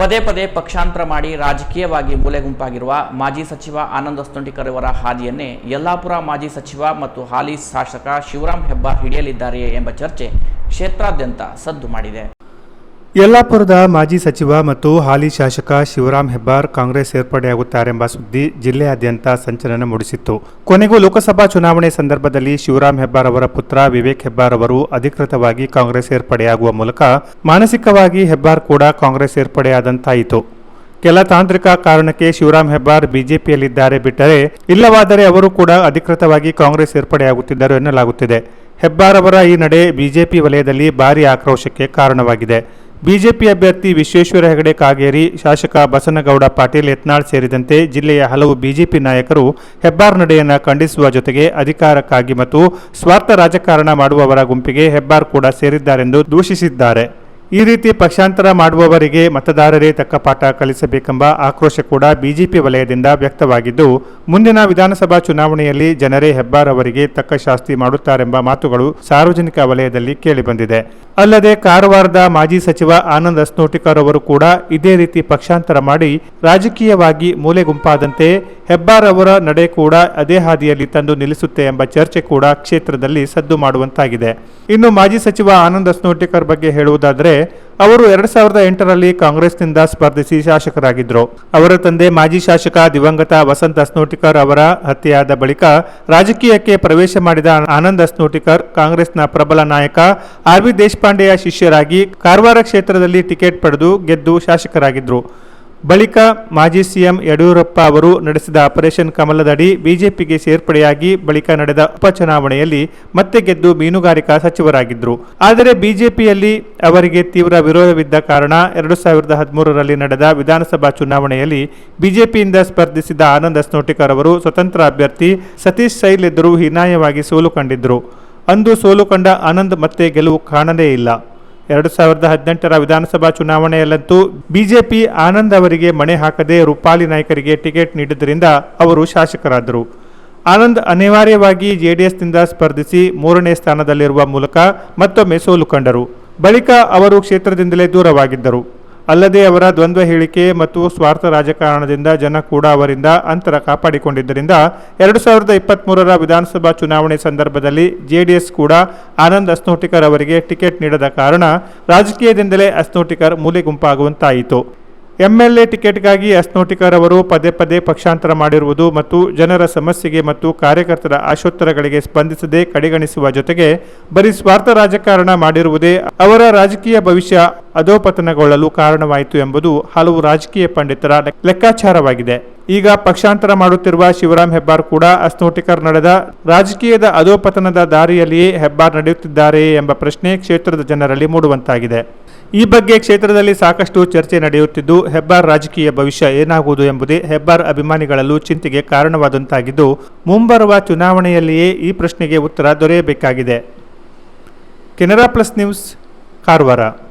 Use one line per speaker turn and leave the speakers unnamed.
ಪದೇ ಪದೇ ಪಕ್ಷಾಂತರ ಮಾಡಿ ರಾಜಕೀಯವಾಗಿ ಮೂಲೆಗುಂಪಾಗಿರುವ ಮಾಜಿ ಸಚಿವ ಆನಂದ ಅಸ್ತುಂಟಿಕರ್ ಹಾದಿಯನ್ನೇ ಯಲ್ಲಾಪುರ ಮಾಜಿ ಸಚಿವ ಮತ್ತು ಹಾಲಿ ಶಾಸಕ ಶಿವರಾಂ ಹೆಬ್ಬಾರ್ ಹಿಡಿಯಲಿದ್ದಾರೆಯೇ ಎಂಬ ಚರ್ಚೆ ಕ್ಷೇತ್ರಾದ್ಯಂತ ಸದ್ದು ಮಾಡಿದೆ.
ಯಲ್ಲಾಪುರದ ಮಾಜಿ ಸಚಿವ ಮತ್ತು ಹಾಲಿ ಶಾಸಕ ಶಿವರಾಮ್ ಹೆಬ್ಬಾರ್ ಕಾಂಗ್ರೆಸ್ ಸೇರ್ಪಡೆಯಾಗುತ್ತಾರೆಂಬ ಸುದ್ದಿ ಜಿಲ್ಲೆಯಾದ್ಯಂತ ಸಂಚಲನ ಮೂಡಿಸಿತ್ತು. ಕೊನೆಗೂ ಲೋಕಸಭಾ ಚುನಾವಣೆ ಸಂದರ್ಭದಲ್ಲಿ ಶಿವರಾಮ್ ಹೆಬ್ಬಾರ್ ಅವರ ಪುತ್ರ ವಿವೇಕ್ ಹೆಬ್ಬಾರ್ ಅವರು ಅಧಿಕೃತವಾಗಿ ಕಾಂಗ್ರೆಸ್ ಸೇರ್ಪಡೆಯಾಗುವ ಮೂಲಕ ಮಾನಸಿಕವಾಗಿ ಹೆಬ್ಬಾರ್ ಕೂಡ ಕಾಂಗ್ರೆಸ್ ಸೇರ್ಪಡೆಯಾದಂತಾಯಿತು ಕೆಲ ತಾಂತ್ರಿಕ ಕಾರಣಕ್ಕೆ ಶಿವರಾಮ್ ಹೆಬ್ಬಾರ್ ಬಿಜೆಪಿಯಲ್ಲಿದ್ದಾರೆ ಬಿಟ್ಟರೆ ಇಲ್ಲವಾದರೆ ಅವರು ಕೂಡ ಅಧಿಕೃತವಾಗಿ ಕಾಂಗ್ರೆಸ್ ಸೇರ್ಪಡೆಯಾಗುತ್ತಿದ್ದರು ಎನ್ನಲಾಗುತ್ತಿದೆ. ಹೆಬ್ಬಾರ್ ಅವರ ಈ ನಡೆ ಬಿಜೆಪಿ ವಲಯದಲ್ಲಿ ಭಾರೀ ಆಕ್ರೋಶಕ್ಕೆ ಕಾರಣವಾಗಿದೆ. ಬಿಜೆಪಿ ಅಭ್ಯರ್ಥಿ ವಿಶ್ವೇಶ್ವರ ಹೆಗಡೆ ಕಾಗೇರಿ, ಶಾಸಕ ಬಸನಗೌಡ ಪಾಟೀಲ್ ಯತ್ನಾಳ್ ಸೇರಿದಂತೆ ಜಿಲ್ಲೆಯ ಹಲವು ಬಿಜೆಪಿ ನಾಯಕರು ಹೆಬ್ಬಾರ್ ನಡೆಯನ್ನು ಖಂಡಿಸುವ ಜೊತೆಗೆ ಅಧಿಕಾರಕ್ಕಾಗಿ ಮತ್ತು ಸ್ವಾರ್ಥ ರಾಜಕಾರಣ ಮಾಡುವವರ ಗುಂಪಿಗೆ ಹೆಬ್ಬಾರ್ ಕೂಡ ಸೇರಿದ್ದಾರೆಂದು ದೂಷಿಸಿದ್ದಾರೆ. ಈ ರೀತಿ ಪಕ್ಷಾಂತರ ಮಾಡುವವರಿಗೆ ಮತದಾರರೇ ತಕ್ಕ ಪಾಠ ಕಲಿಸಬೇಕೆಂಬ ಆಕ್ರೋಶ ಕೂಡ ಬಿಜೆಪಿ ವಲಯದಿಂದ ವ್ಯಕ್ತವಾಗಿದ್ದು, ಮುಂದಿನ ವಿಧಾನಸಭಾ ಚುನಾವಣೆಯಲ್ಲಿ ಜನರೇ ಹೆಬ್ಬಾರ್ ಅವರಿಗೆ ತಕ್ಕ ಶಾಸ್ತಿ ಮಾಡುತ್ತಾರೆಂಬ ಮಾತುಗಳು ಸಾರ್ವಜನಿಕ ವಲಯದಲ್ಲಿ ಕೇಳಿಬಂದಿದೆ. ಅಲ್ಲದೆ ಕಾರವಾರದ ಮಾಜಿ ಸಚಿವ ಆನಂದ್ ಅಸ್ನೋಟಿಕರ್ ಅವರು ಕೂಡ ಇದೇ ರೀತಿ ಪಕ್ಷಾಂತರ ಮಾಡಿ ರಾಜಕೀಯವಾಗಿ ಮೂಲೆಗುಂಪಾದಂತೆ ಹೆಬ್ಬಾರ್ ಅವರ ನಡೆ ಕೂಡ ಅದೇ ಹಾದಿಯಲ್ಲಿ ತಂದು ನಿಲ್ಲಿಸುತ್ತೆ ಎಂಬ ಚರ್ಚೆ ಕೂಡ ಕ್ಷೇತ್ರದಲ್ಲಿ ಸದ್ದು ಮಾಡುವಂತಾಗಿದೆ. ಇನ್ನು ಮಾಜಿ ಸಚಿವ ಆನಂದ್ ಅಸ್ನೋಟಿಕರ್ ಬಗ್ಗೆ ಹೇಳುವುದಾದರೆ ಅವರು ಎರಡ್ ಸಾವಿರದ ಎಂಟರಲ್ಲಿ ಕಾಂಗ್ರೆಸ್ನಿಂದ ಸ್ಪರ್ಧಿಸಿ ಶಾಸಕರಾಗಿದ್ದರು. ಅವರ ತಂದೆ ಮಾಜಿ ಶಾಸಕ ದಿವಂಗತ ವಸಂತ್ ಅಸ್ನೋಟಿಕರ್ ಅವರ ಹತ್ಯೆಯಾದ ಬಳಿಕ ರಾಜಕೀಯಕ್ಕೆ ಪ್ರವೇಶ ಮಾಡಿದ ಆನಂದ್ ಅಸ್ನೋಟಿಕರ್ ಕಾಂಗ್ರೆಸ್ನ ಪ್ರಬಲ ನಾಯಕ ಆರ್ ವಿ ದೇಶಪಾಂಡೆಯ ಶಿಷ್ಯರಾಗಿ ಕಾರವಾರ ಕ್ಷೇತ್ರದಲ್ಲಿ ಟಿಕೆಟ್ ಪಡೆದು ಗೆದ್ದು ಶಾಸಕರಾಗಿದ್ದರು ಬಳಿಕ ಮಾಜಿ ಸಿಎಂ ಯಡಿಯೂರಪ್ಪ ಅವರು ನಡೆಸಿದ ಆಪರೇಷನ್ ಕಮಲದಡಿ ಬಿಜೆಪಿಗೆ ಸೇರ್ಪಡೆಯಾಗಿ ಬಳಿಕ ನಡೆದ ಉಪಚುನಾವಣೆಯಲ್ಲಿ ಮತ್ತೆ ಗೆದ್ದು ಮೀನುಗಾರಿಕಾ ಸಚಿವರಾಗಿದ್ದರು. ಆದರೆ ಬಿಜೆಪಿಯಲ್ಲಿ ಅವರಿಗೆ ತೀವ್ರ ವಿರೋಧವಿದ್ದ ಕಾರಣ ಎರಡು ಸಾವಿರದ ಹದಿಮೂರರಲ್ಲಿ ನಡೆದ ವಿಧಾನಸಭಾ ಚುನಾವಣೆಯಲ್ಲಿ ಬಿಜೆಪಿಯಿಂದ ಸ್ಪರ್ಧಿಸಿದ ಆನಂದ್ ಅಸ್ನೋಟಿಕರ್ ಅವರು ಸ್ವತಂತ್ರ ಅಭ್ಯರ್ಥಿ ಸತೀಶ್ ಸೈಲ್ ಎದುರು ಹೀನಾಯವಾಗಿ ಸೋಲು ಕಂಡಿದ್ದರು. ಅಂದು ಸೋಲು ಕಂಡ ಆನಂದ್ ಮತ್ತೆ ಗೆಲುವು ಕಾಣದೇ ಇಲ್ಲ. ಎರಡು ಸಾವಿರದ ಹದಿನೆಂಟರ ವಿಧಾನಸಭಾ ಚುನಾವಣೆಯಲ್ಲಂತೂ ಬಿಜೆಪಿ ಆನಂದ್ ಅವರಿಗೆ ಮಣೆ ಹಾಕದೆ ರೂಪಾಲಿ ನಾಯ್ಕರಿಗೆ ಟಿಕೆಟ್ ನೀಡಿದ್ದರಿಂದ ಅವರು ಶಾಸಕರಾದರು. ಆನಂದ್ ಅನಿವಾರ್ಯವಾಗಿ ಜೆಡಿಎಸ್ನಿಂದ ಸ್ಪರ್ಧಿಸಿ ಮೂರನೇ ಸ್ಥಾನದಲ್ಲಿರುವ ಮೂಲಕ ಮತ್ತೊಮ್ಮೆ ಸೋಲು ಕಂಡರು. ಬಳಿಕ ಅವರು ಕ್ಷೇತ್ರದಿಂದಲೇ ದೂರವಾಗಿದ್ದರು. ಅಲ್ಲದೆ ಅವರ ದ್ವಂದ್ವ ಹೇಳಿಕೆ ಮತ್ತು ಸ್ವಾರ್ಥ ರಾಜಕಾರಣದಿಂದ ಜನ ಕೂಡ ಅವರಿಂದ ಅಂತರ ಕಾಪಾಡಿಕೊಂಡಿದ್ದರಿಂದ ಎರಡು ಸಾವಿರದ ಇಪ್ಪತ್ತ್ಮೂರರ ವಿಧಾನಸಭಾ ಚುನಾವಣೆ ಸಂದರ್ಭದಲ್ಲಿ ಜೆಡಿಎಸ್ ಕೂಡ ಆನಂದ್ ಅಸ್ನೋಟಿಕರ್ ಅವರಿಗೆ ಟಿಕೆಟ್ ನೀಡದ ಕಾರಣ ರಾಜಕೀಯದಿಂದಲೇ ಅಸ್ನೋಟಿಕರ್ ಮೂಲೆಗುಂಪಾಗುವಂತಾಯಿತು. ಎಂಎಲ್ಎ ಟಿಕೆಟ್ಗಾಗಿ ಅಸ್ನೋಟಿಕರ್ ಅವರು ಪದೇ ಪದೇ ಪಕ್ಷಾಂತರ ಮಾಡಿರುವುದು ಮತ್ತು ಜನರ ಸಮಸ್ಯೆಗೆ ಮತ್ತು ಕಾರ್ಯಕರ್ತರ ಆಶೋತ್ತರಗಳಿಗೆ ಸ್ಪಂದಿಸದೆ ಕಡೆಗಣಿಸುವ ಜೊತೆಗೆ ಬರೀ ಸ್ವಾರ್ಥ ರಾಜಕಾರಣ ಮಾಡಿರುವುದೇ ಅವರ ರಾಜಕೀಯ ಭವಿಷ್ಯ ಅಧೋಪತನಗೊಳ್ಳಲು ಕಾರಣವಾಯಿತು ಎಂಬುದು ಹಲವು ರಾಜಕೀಯ ಪಂಡಿತರ ಲೆಕ್ಕಾಚಾರವಾಗಿದೆ. ಈಗ ಪಕ್ಷಾಂತರ ಮಾಡುತ್ತಿರುವ ಶಿವರಾಮ್ ಹೆಬ್ಬಾರ್ ಕೂಡ ಅಸ್ನೋಟಿಕರ್ ನಡೆದ ರಾಜಕೀಯದ ಅಧೋಪತನದ ದಾರಿಯಲ್ಲಿಯೇ ಹೆಬ್ಬಾರ್ ನಡೆಯುತ್ತಿದ್ದಾರೆಯೇ ಎಂಬ ಪ್ರಶ್ನೆ ಕ್ಷೇತ್ರದ ಜನರಲ್ಲಿ ಮೂಡುವಂತಾಗಿದೆ. ಈ ಬಗ್ಗೆ ಕ್ಷೇತ್ರದಲ್ಲಿ ಸಾಕಷ್ಟು ಚರ್ಚೆ ನಡೆಯುತ್ತಿದ್ದು, ಹೆಬ್ಬಾರ್ ರಾಜಕೀಯ ಭವಿಷ್ಯ ಏನಾಗುವುದು ಎಂಬುದೇ ಹೆಬ್ಬಾರ್ ಅಭಿಮಾನಿಗಳಲ್ಲೂ ಚಿಂತೆಗೆ ಕಾರಣವಾದಂತಾಗಿದ್ದು, ಮುಂಬರುವ ಚುನಾವಣೆಯಲ್ಲಿಯೇ ಈ ಪ್ರಶ್ನೆಗೆ ಉತ್ತರ ದೊರೆಯಬೇಕಾಗಿದೆ. Canara plus news, Karwar.